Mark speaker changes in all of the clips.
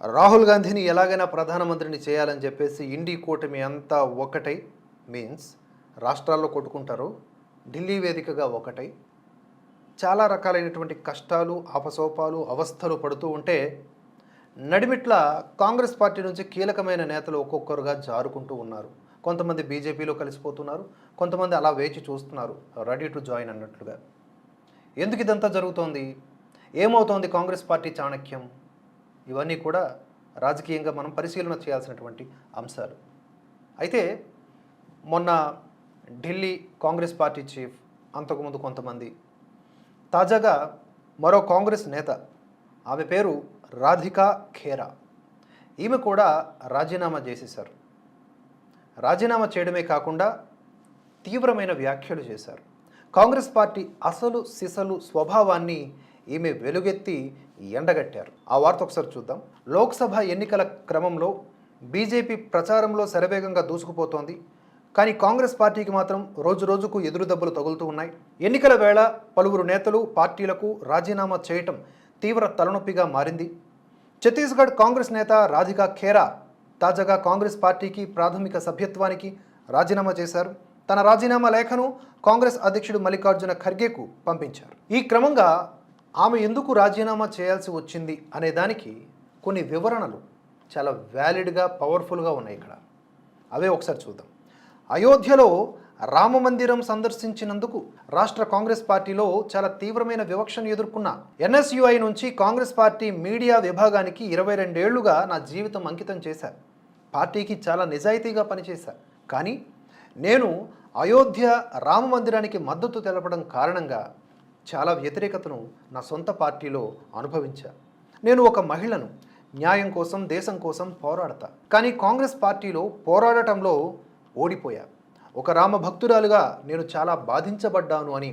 Speaker 1: రాహుల్ గాంధీని ఎలాగైనా ప్రధానమంత్రిని చేయాలని చెప్పేసి ఇండి కూటమి అంతా ఒకటై మీన్స్ రాష్ట్రాల్లో కొట్టుకుంటారు ఢిల్లీ వేదికగా ఒకటై చాలా రకాలైనటువంటి కష్టాలు ఆపసోపాలు అవస్థలు పడుతూ ఉంటే నడిమిట్ల కాంగ్రెస్ పార్టీ నుంచి కీలకమైన నేతలు ఒక్కొక్కరుగా జారుకుంటూ ఉన్నారు. కొంతమంది బీజేపీలో కలిసిపోతున్నారు కొంతమంది అలా వేచి చూస్తున్నారు. రెడీ టు జాయిన్ అన్నట్లుగా. ఎందుకు ఇదంతా జరుగుతోంది? ఏమవుతోంది కాంగ్రెస్ పార్టీ చాణక్యం? ఇవన్నీ కూడా రాజకీయంగా మనం పరిశీలన చేయాల్సినటువంటి అంశాలు. అయితే మొన్న ఢిల్లీ కాంగ్రెస్ పార్టీ చీఫ్ అంతకుముందు కొంతమంది తాజాగా మరో కాంగ్రెస్ నేత ఆమె పేరు రాధికా ఖేరా. ఈమె కూడా రాజీనామా చేసేశారు. రాజీనామా చేయడమే కాకుండా తీవ్రమైన వ్యాఖ్యలు చేశారు. కాంగ్రెస్ పార్టీ అసలు సిసలు స్వభావాన్ని ఈమె వెలుగెత్తి ఎండగట్టారు ఆ వార్త ఒకసారి చూద్దాం. లోక్సభ ఎన్నికల క్రమంలో బీజేపీ ప్రచారంలో శరవేగంగా దూసుకుపోతోంది. కానీ కాంగ్రెస్ పార్టీకి మాత్రం రోజు రోజుకు ఎదురు దెబ్బలు తగులుతూ ఉన్నాయి. ఎన్నికల వేళ పలువురు నేతలు పార్టీలకు రాజీనామా చేయటం తీవ్ర తలనొప్పిగా మారింది. ఛత్తీస్గఢ్ కాంగ్రెస్ నేత రాధికా ఖేరా తాజాగా కాంగ్రెస్ పార్టీకి ప్రాథమిక సభ్యత్వానికి రాజీనామా చేశారు. తన రాజీనామా లేఖను కాంగ్రెస్ అధ్యక్షుడు మల్లికార్జున ఖర్గేకు పంపించారు. ఈ క్రమంగా ఆమె ఎందుకు రాజీనామా చేయాల్సి వచ్చింది అనే దానికి కొన్ని వివరణలు చాలా వ్యాలిడ్గా పవర్ఫుల్గా ఉన్నాయి ఇక్కడ. అవే ఒకసారి చూద్దాం. అయోధ్యలో రామ మందిరం సందర్శించినందుకు రాష్ట్ర కాంగ్రెస్ పార్టీలో చాలా తీవ్రమైన వివక్షను ఎదుర్కొన్న ఎన్ఎస్యుఐ నుంచి కాంగ్రెస్ పార్టీ మీడియా విభాగానికి ఇరవై రెండేళ్ళుగా నా జీవితం అంకితం చేశాను పార్టీకి చాలా నిజాయితీగా పనిచేశాను కానీ నేను అయోధ్య రామ మందిరానికి మద్దతు తెలపడం కారణంగా చాలా వ్యతిరేకతను నా సొంత పార్టీలో అనుభవించా. నేను ఒక మహిళను న్యాయం కోసం దేశం కోసం పోరాడతా. కానీ కాంగ్రెస్ పార్టీలో పోరాడటంలో ఓడిపోయా. ఒక రామ భక్తురాలుగా నేను చాలా బాధించబడ్డాను అని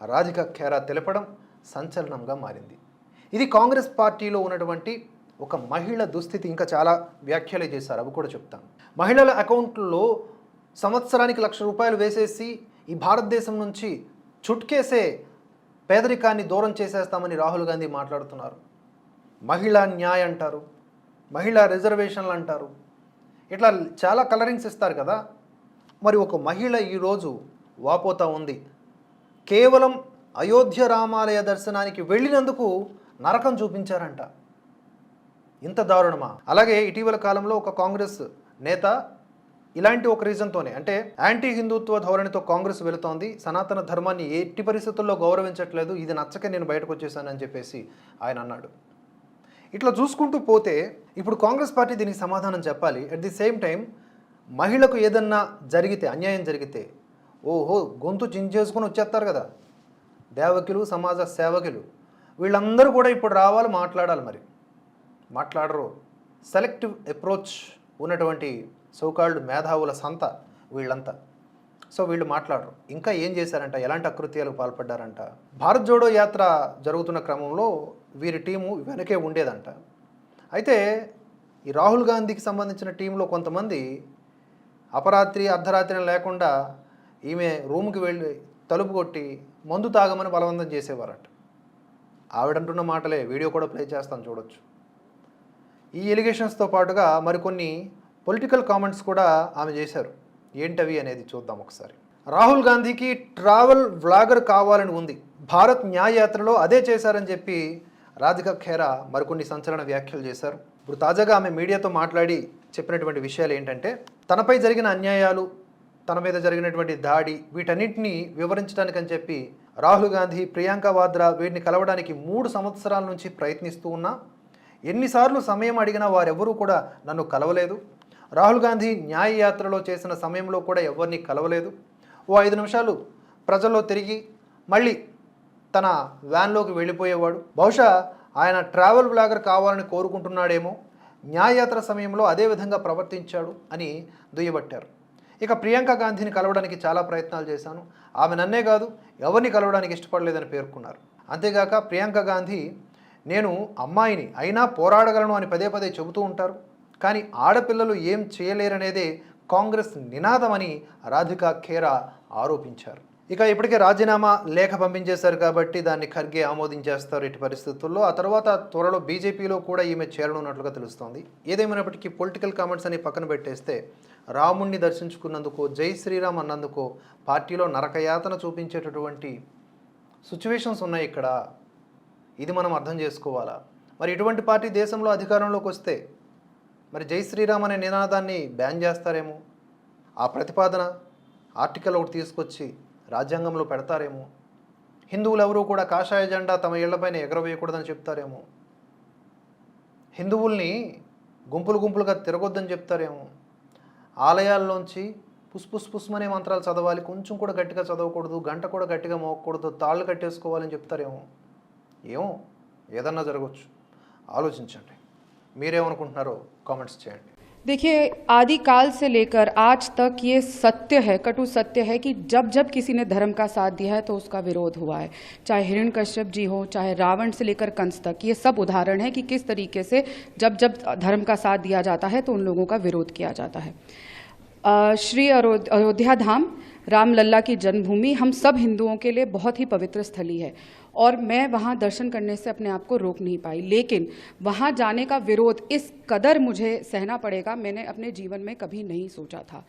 Speaker 1: రాధిక ఖేరా తెలపడం సంచలనంగా మారింది. ఇది కాంగ్రెస్ పార్టీలో ఉన్నటువంటి ఒక మహిళ దుస్థితి ఇంకా చాలా వ్యాఖ్యలు చేశారు. అవి కూడా చెప్తాను. మహిళల అకౌంట్లో సంవత్సరానికి లక్ష రూపాయలు వేసేసి ఈ భారతదేశం నుంచి చుట్కేసే పేదరికాన్ని దూరం చేసేస్తామని రాహుల్ గాంధీ మాట్లాడుతున్నారు. మహిళా న్యాయ్ అంటారు మహిళా రిజర్వేషన్లు అంటారు. ఇట్లా చాలా కలరింగ్స్ ఇస్తారు కదా. మరి ఒక మహిళ ఈరోజు వాపోతా ఉంది. కేవలం అయోధ్య రామాలయ దర్శనానికి వెళ్ళినందుకు నరకం చూపించారంట. ఇంత దారుణమా? అలాగే ఇటీవల కాలంలో ఒక కాంగ్రెస్ నేత ఇలాంటి ఒక రీజన్తోనే అంటే యాంటీ హిందుత్వ ధోరణితో కాంగ్రెస్ వెళుతోంది సనాతన ధర్మాన్ని ఎట్టి పరిస్థితుల్లో గౌరవించట్లేదు ఇది నచ్చక నేను బయటకు వచ్చేసానని చెప్పేసి ఆయన అన్నాడు. ఇట్లా చూసుకుంటూ పోతే ఇప్పుడు కాంగ్రెస్ పార్టీ దీనికి సమాధానం చెప్పాలి. అట్ ది సేమ్ టైం మహిళకు ఏదన్నా జరిగితే అన్యాయం జరిగితే ఓహో గొంతు చించేసుకొని వచ్చేస్తారు కదా. దేవకులు సమాజ సేవకులు వీళ్ళందరూ కూడా ఇప్పుడు రావాలి మాట్లాడాలి మరి. మాట్లాడరు. సెలెక్టివ్ అప్రోచ్ ఉన్నటువంటి సోకాళ్ళు మేధావుల సంత వీళ్ళంతా. సో వీళ్ళు మాట్లాడరు. ఇంకా ఏం చేశారంట? ఎలాంటి అకృత్యాలకు పాల్పడ్డారంట? భారత్ జోడో యాత్ర జరుగుతున్న క్రమంలో వీరి టీము వెనకే ఉండేదంట. అయితే ఈ రాహుల్ గాంధీకి సంబంధించిన టీంలో కొంతమంది అపరాత్రి అర్ధరాత్రి లేకుండా ఈమె రూమ్కి వెళ్ళి తలుపు కొట్టి మందు తాగమని బలవంతం చేసేవారట. ఆవిడంటున్న మాటలే వీడియో కూడా ప్లే చేస్తాను చూడొచ్చు. ఈ ఎలిగేషన్స్తో పాటుగా మరికొన్ని పొలిటికల్ కామెంట్స్ కూడా ఆమె చేశారు. ఏంటవి అనేది చూద్దాం ఒకసారి. రాహుల్ గాంధీకి ట్రావెల్ వ్లాగర్ కావాలని ఉంది. భారత్ న్యాయ యాత్రలో అదే చేశారని చెప్పి రాధిక ఖేరా మరికొన్ని సంచలన వ్యాఖ్యలు చేశారు. ఇప్పుడు తాజాగా ఆమె మీడియాతో మాట్లాడి చెప్పినటువంటి విషయాలు ఏంటంటే తనపై జరిగిన అన్యాయాలు తన మీద జరిగినటువంటి దాడి వీటన్నిటిని వివరించడానికని చెప్పి రాహుల్ గాంధీ ప్రియాంక వాద్రా వీటిని కలవడానికి మూడు సంవత్సరాల నుంచి ప్రయత్నిస్తూ ఉన్నా ఎన్నిసార్లు సమయం అడిగినా వారెవరూ కూడా నన్ను కలవలేదు. రాహుల్ గాంధీ న్యాయ యాత్రలో చేసిన సమయంలో కూడా ఎవరిని కలవలేదు. ఓ ఐదు నిమిషాలు ప్రజల్లో తిరిగి మళ్ళీ తన వ్యాన్లోకి వెళ్ళిపోయేవాడు. బహుశా ఆయన ట్రావెల్ బ్లాగర్ కావాలని కోరుకుంటున్నాడేమో న్యాయయాత్ర సమయంలో అదే విధంగా ప్రవర్తించాడు అని దుయ్యబట్టారు. ఇక ప్రియాంక గాంధీని కలవడానికి చాలా ప్రయత్నాలు చేశాను. ఆమె నన్నే కాదు ఎవరిని కలవడానికి ఇష్టపడలేదని పేర్కొన్నారు. అంతేగాక ప్రియాంక గాంధీ నేను అమ్మాయిని అయినా పోరాడగలను అని పదే పదే చెబుతూ ఉంటారు. కానీ ఆడపిల్లలు ఏం చేయలేరనేదే కాంగ్రెస్ నినాదమని రాధికా ఖేరా ఆరోపించారు. ఇక ఇప్పటికే రాజీనామా లేఖ పంపించేశారు కాబట్టి దాన్ని ఖర్గే ఆమోదించేస్తారు ఇటు పరిస్థితుల్లో. ఆ తర్వాత త్వరలో బీజేపీలో కూడా ఈమె చేరనున్నట్లుగా తెలుస్తోంది. ఏదేమైనప్పటికీ పొలిటికల్ కామెంట్స్ అని పక్కన పెట్టేస్తే రాముణ్ణి దర్శించుకున్నందుకు జై శ్రీరామ్ అన్నందుకు పార్టీలో నరకయాతన చూపించేటటువంటి సిచ్యువేషన్స్ ఉన్నాయి ఇక్కడ. ఇది మనం అర్థం చేసుకోవాలా? మరి ఇటువంటి పార్టీ దేశంలో అధికారంలోకి వస్తే మరి జై శ్రీరామ్ అనే నినాదాన్ని బ్యాన్ చేస్తారేమో? ఆ ప్రతిపాదన ఆర్టికల్ ఒకటి తీసుకొచ్చి రాజ్యాంగంలో పెడతారేమో? హిందువులు ఎవరూ కూడా కాషాయ జెండా తమ ఇళ్ళపైన ఎగరవేయకూడదని చెప్తారేమో? హిందువుల్ని గుంపులు గుంపులుగా తిరగొద్దని చెప్తారేమో? ఆలయాల్లోంచి పుస్ పుస్మనే మంత్రాలు చదవాలి కొంచెం కూడా గట్టిగా చదవకూడదు గంట కూడా గట్టిగా మోగకూడదు తాళ్ళు కట్టేసుకోవాలని చెప్తారేమో? ఏమో? ఏదన్నా జరగవచ్చు ఆలోచించండి. మీరేమనుకుంటున్నారో కామెంట్స్ చేయండి
Speaker 2: देखिए आदिकाल से लेकर आज तक ये सत्य है कटु सत्य है कि जब जब किसी ने धर्म का साथ दिया है तो उसका विरोध हुआ है चाहे हिरण कश्यप जी हो चाहे रावण से लेकर कंस तक ये सब उदाहरण है कि किस तरीके से जब जब धर्म का साथ दिया जाता है तो उन लोगों का विरोध किया जाता है अ, श्री अरो- अयोध्या धाम रामलल्ला की जन्मभूमि हम सब हिंदुओं के लिए बहुत ही पवित्र स्थली है और मैं वहाँ दर्शन करने से अपने आप को रोक नहीं पाई। लेकिन वहाँ जाने का विरोध इस कदर मुझे सहना पड़ेगा मैंने अपने जीवन में कभी नहीं सोचा था।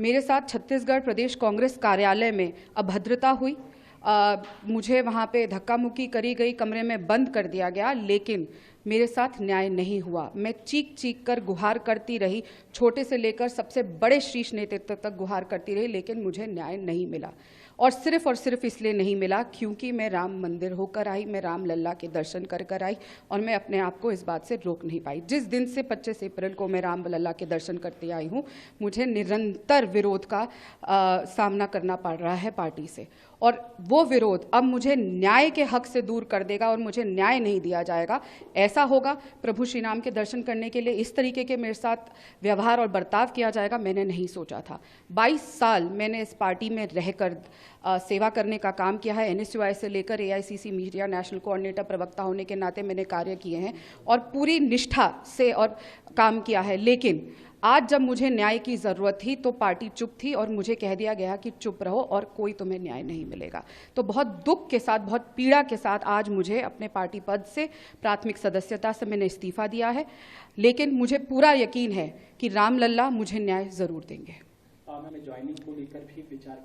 Speaker 2: मेरे साथ छत्तीसगढ़ प्रदेश कांग्रेस कार्यालय में अभद्रता हुई। अ, मुझे वहाँ पे धक्का मुक्की करी गई कमरे में बंद कर दिया गया लेकिन मेरे साथ न्याय नहीं हुआ। मैं चीख चीख कर गुहार करती रही छोटे से लेकर सबसे बड़े शीर्ष नेतृत्व तक गुहार करती रही लेकिन मुझे न्याय नहीं मिला। और सिर्फ़ और सिर्फ़ इसलिए नहीं मिला क्योंकि मैं राम मंदिर होकर आई मैं राम लल्ला के दर्शन कर कर आई और मैं अपने आप को इस बात से रोक नहीं पाई। जिस दिन से 25 अप्रैल को मैं राम लल्ला के दर्शन करते आई हूँ मुझे निरंतर विरोध का आ, सामना करना पड़ रहा है पार्टी से। और वो विरोध अब मुझे न्याय के हक से दूर कर देगा और मुझे न्याय नहीं दिया जाएगा। ऐसा होगा, प्रभु श्री राम के दर्शन करने के लिए इस तरीके के मेरे साथ व्यवहार और बर्ताव किया जाएगा, मैंने नहीं सोचा था। 22 साल मैंने इस पार्टी में रहकर सेवा करने का काम किया है। एनएसयूआई से लेकर एआईसीसी मीडिया, नेशनल कोऑर्डिनेटर, प्रवक्ता होने के नाते मैंने कार्य किए हैं और पूरी निष्ठा से और काम किया है। लेकिन आज जब मुझे न्याय की ज़रूरत थी तो पार्टी चुप थी और मुझे कह दिया गया कि चुप रहो और कोई तुम्हें न्याय नहीं मिलेगा। तो बहुत दुख के साथ, बहुत पीड़ा के साथ आज मुझे अपने पार्टी पद से प्राथमिक सदस्यता से मैंने इस्तीफा दिया है। लेकिन मुझे पूरा यकीन है कि रामलल्ला मुझे न्याय ज़रूर देंगे।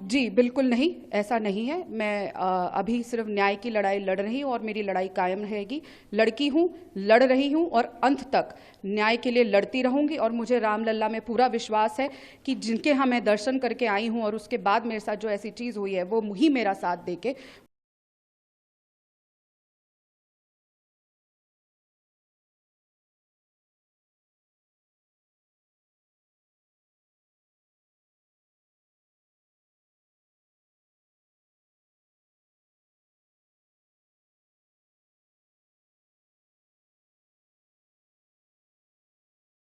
Speaker 2: जी बिल्कुल नहीं ऐसा नहीं है। मैं आ, अभी सिर्फ़ न्याय की लड़ाई लड़ रही हूँ और मेरी लड़ाई कायम रहेगी। लड़की हूँ लड़ रही हूँ और अंत तक न्याय के लिए लड़ती रहूँगी और मुझे रामलला में पूरा विश्वास है कि जिनके यहाँ मैं दर्शन करके आई हूँ और उसके बाद मेरे साथ जो ऐसी चीज़ हुई है वो ही मेरा साथ दे के